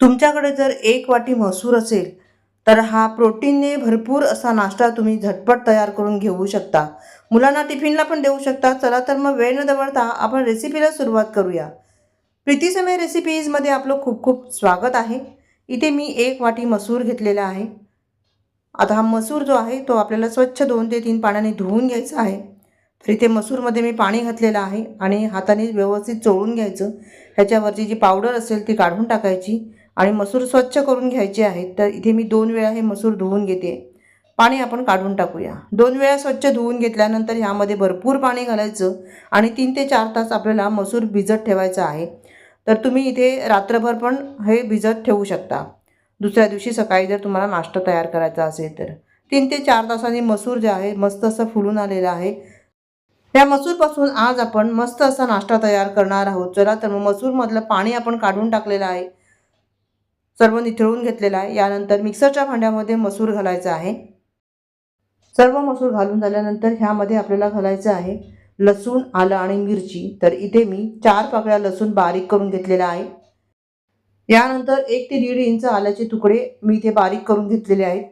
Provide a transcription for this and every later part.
तुमच्याकडे जर एक वाटी मसूर असेल तर हा प्रोटीनने भरपूर असा नाश्ता तुम्ही झटपट तयार करून घेऊ शकता. मुलांना टिफिनला पण देऊ शकता. चला तर मग वेळ न दवडता आपण रेसिपीला सुरुवात करूया. प्रीती समय रेसिपीजमध्ये आपलं खूप खूप स्वागत आहे. इथे मी एक वाटी मसूर घेतलेला आहे. आता हा मसूर जो आहे तो आपल्याला स्वच्छ दोन ते तीन पाण्याने धुवून घ्यायचा आहे. तर इथे मसूरमध्ये मी पाणी घातलेलं आहे आणि हाताने व्यवस्थित चोळून घ्यायचं. ह्याच्यावरची जी पावडर असेल ती काढून टाकायची. आणि मसूर स्वच्छ करून घ्यायचे आहेत तर इथे मी दोन वेळा हे मसूर धुवून घेते. पाणी आपण काढून टाकूया. दोन वेळा स्वच्छ धुवून घेतल्यानंतर ह्यामध्ये भरपूर पाणी घालायचं आणि तीन ते चार तास आपल्याला मसूर भिजत ठेवायचं आहे. तर तुम्ही इथे रात्रभर पण हे भिजत ठेवू शकता. दुसऱ्या दिवशी सकाळी जर तुम्हाला नाश्ता तयार करायचा असेल तर. तीन ते चार तासांनी मसूर जे आहे मस्त असं फुलून आलेलं आहे. त्या मसूरपासून आज आपण मस्त असा नाश्ता तयार करणार आहोत. चला तर मग मसूरमधलं पाणी आपण काढून टाकलेलं आहे. सर्व निथळून घेतलेलं आहे. यानंतर मिक्सरच्या भांड्यामध्ये मसूर घालायचा आहे. सर्व मसूर घालून झाल्यानंतर ह्यामध्ये आपल्याला घालायचं आहे लसूण आलं आणि मिरची. तर इथे मी चार पाकळ्या लसूण बारीक करून घेतलेला आहे. यानंतर एक ते दीड इंच आल्याचे तुकडे मी इथे बारीक करून घेतलेले आहेत.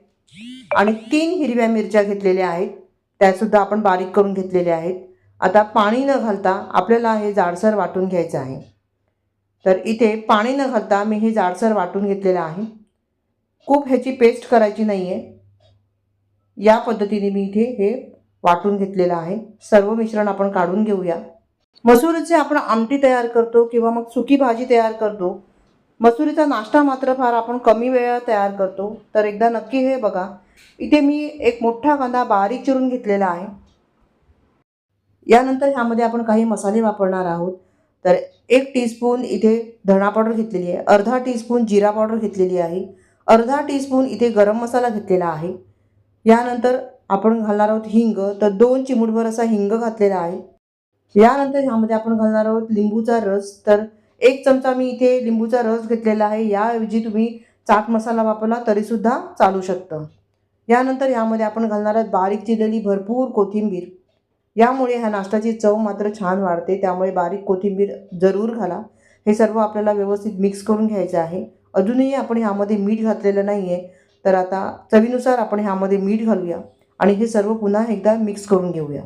आणि तीन हिरव्या मिरच्या घेतलेल्या आहेत. त्यासुद्धा आपण बारीक करून घेतलेल्या आहेत. आता पाणी न घालता आपल्याला हे जाडसर वाटून घ्यायचं आहे. तर इथे पाणी न घालता मी हे जाडसर वाटून घेतलेलं आहे. खूप ह्याची पेस्ट करायची नाही आहे या पद्धतीने मी इथे हे वाटून घेतलेलं आहे. सर्व मिश्रण आपण काढून घेऊया. मसुरीचे आपण आमटी तयार करतो किंवा मग सुकी भाजी तयार करतो मसुरीचा नाश्ता मात्र फार आपण कमी वेळा तयार करतो. तर एकदा नक्की हे बघा. इथे मी एक मोठा कांदा बारीक चिरून घेतलेला आहे. यानंतर ह्यामध्ये आपण काही मसाले वापरणार आहोत. तर एक टीस्पून इथे धणा पावडर घेतलेली आहे. अर्धा टीस्पून जिरा पावडर घेतलेली आहे. अर्धा टीस्पून इथे गरम मसाला घेतलेला आहे. यानंतर आपण घालणार आहोत हिंग. तर दोन चिमूटभर असा हिंग घातलेला आहे. यानंतर ह्यामध्ये आपण घालणार आहोत लिंबूचा रस. तर एक चमचा मी इथे लिंबूचा रस घेतलेला आहे. याऐवजी तुम्ही चाट मसाला वापरला तरीसुद्धा चालू शकतं. यानंतर यामध्ये आपण घालणार आहोत बारीक चिरलेली भरपूर कोथिंबीर. यामुळे ह्या नाश्त्याची चव मात्र छान वाढते. त्यामुळे बारीक कोथिंबीर जरूर घाला. हे सर्व आपल्याला व्यवस्थित मिक्स करून घ्यायचं आहे. अजूनही आपण ह्यामध्ये मीठ घातलेलं नाही आहे तर आता चवीनुसार आपण ह्यामध्ये मीठ घालूया. आणि हे सर्व पुन्हा एकदा मिक्स करून घेऊया.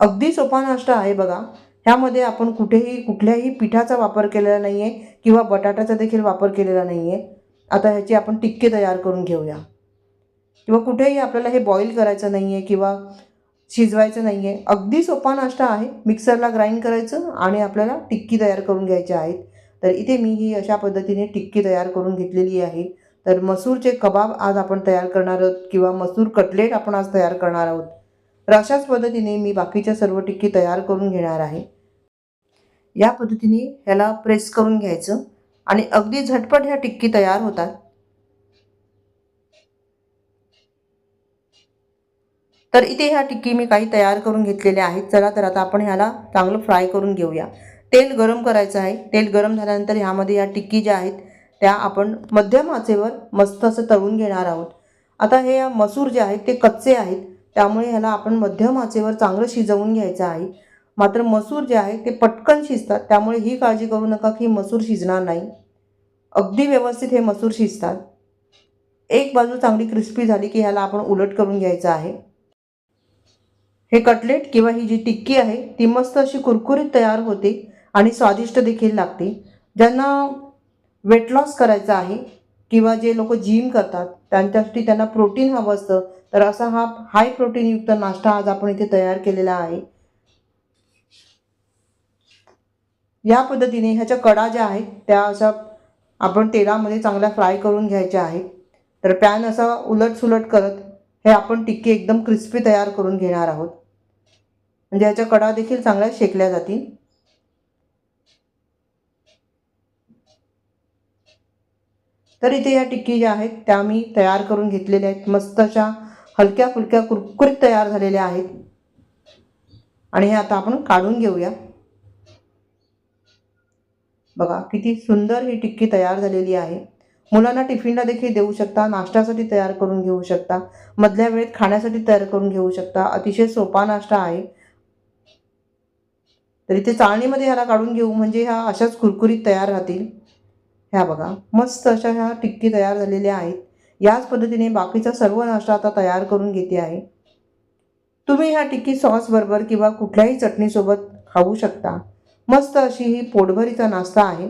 अगदी सोपा नाश्ता आहे बघा. ह्यामध्ये आपण कुठेही कुठल्याही पिठाचा वापर केलेला नाही आहे किंवा बटाट्याचा देखील वापर केलेला नाही आहे आता ह्याची आपण टिक्के तयार करून घेऊया. किंवा कुठेही आपल्याला हे बॉईल करायचं नाही आहे किंवा शिजवायचं नाही आहे अगदी सोपा नाश्ता आहे. मिक्सरला ग्राइंड करायचं आणि आपल्याला टिक्की तयार करून घ्यायच्या आहेत. तर इथे मी ही अशा पद्धतीने टिक्की तयार करून घेतलेली आहे. तर मसूरचे कबाब आज आपण तयार करणार आहोत किंवा मसूर कटलेट आपण आज तयार करणार आहोत. तर अशाच पद्धतीने मी बाकीच्या सर्व टिक्की तयार करून घेणार आहे. या पद्धतीने ह्याला प्रेस करून घ्यायचं आणि अगदी झटपट ह्या टिक्की तयार होतात. तर इथे ह्या टिक्की मी काही तयार करून घेतलेल्या आहेत. चला तर आता आपण ह्याला चांगलं फ्राय करून घेऊया. तेल गरम करायचं आहे. तेल गरम झाल्यानंतर ह्यामध्ये या टिक्की ज्या आहेत त्या आपण मध्यम आचेवर मस्त असं तळून घेणार आहोत. आता हे मसूर जे आहेत ते कच्चे आहेत. त्यामुळे ह्याला आपण मध्यम आचेवर चांगलं शिजवून घ्यायचं आहे. मात्र मसूर जे आहे ते पटकन शिजतात. त्यामुळे ही काळजी करू नका की मसूर शिजणार नाही. अगदी व्यवस्थित हे मसूर शिजतात. एक बाजू चांगली क्रिस्पी झाली की ह्याला आपण उलट करून घ्यायचं आहे. हे कटलेट किंवा ही जी टिक्की आहे ती मस्त अशी कुरकुरीत तयार होते आणि स्वादिष्ट देखील लागते. ज्यांना वेट लॉस करायचं आहे किंवा जे लोक जिम करतात त्यांच्यासाठी त्यांना प्रोटीन हवं असतं तर असा हा हाय प्रोटीनयुक्त नाश्ता आज आपण इथे तयार केलेला आहे. या पद्धतीने ह्याच्या कडा ज्या आहेत त्या अशा आपण तेलामध्ये चांगल्या फ्राय करून घ्यायच्या आहेत. तर पॅन असा उलट सुलट करत हे आपण टिक्की एकदम क्रिस्पी तयार करून घेणार आहोत. म्हणजे ह्याच्या कडा देखील चांगल्या शेकल्या जातील. तर इथे या टिक्की ज्या आहेत त्या मी तयार करून घेतलेल्या आहेत. मस्त अशा हलक्या फुलक्या कुरकुरीत तयार झालेल्या आहेत. आणि हे आता आपण काढून घेऊया. बघा किती सुंदर ही टिक्की तयार झालेली आहे. मुलांना टिफिनला देखील देऊ शकता नाश्त्यासाठी तयार करून घेऊ शकता मधल्या वेळेत खाण्यासाठी तयार करून घेऊ शकता. अतिशय सोपा नाश्ता आहे. तर इथे चाळणीमध्ये ह्याला काढून घेऊ म्हणजे ह्या अशाच कुरकुरीत तयार राहतील. ह्या बघा मस्त अशा ह्या टिक्की तयार झालेल्या आहेत. याच पद्धतीने बाकीचा सर्व नाश्ता आता तयार करून घेते आहे. तुम्ही ह्या टिक्की सॉसबरोबर किंवा कुठल्याही चटणीसोबत खाऊ शकता. मस्त अशी ही पोटभरीचा नाश्ता आहे.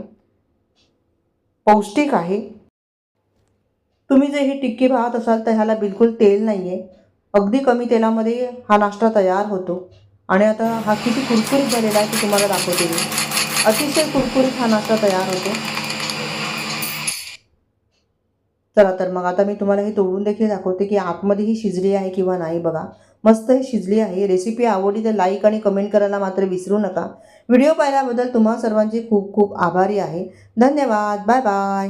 पौष्टिक आहे. तुम्ही जे ही टिक्की पाहत असाल तर ह्याला बिलकुल तेल नाही आहे अगदी कमी तेलामध्ये हा नाश्ता तयार होतो. आणि आता हा किती कुरकुरीत झालेला आहे ते तुम्हाला दाखवते मी. अतिशय कुरकुरीत हा नाश्ता तयार होतो. चला तर मग आता मी तुम्हाला हे तोडून देखील दाखवते की आतमध्ये ही शिजली आहे किंवा नाही बघा. मस्त ही शिजली आहे. रेसिपी आवडली तर लाईक आणि कमेंट करायला मात्र विसरू नका. व्हिडिओ पाहिल्याबद्दल तुम्हा सर्वांचे खूप खूप आभारी आहे. धन्यवाद. Bye bye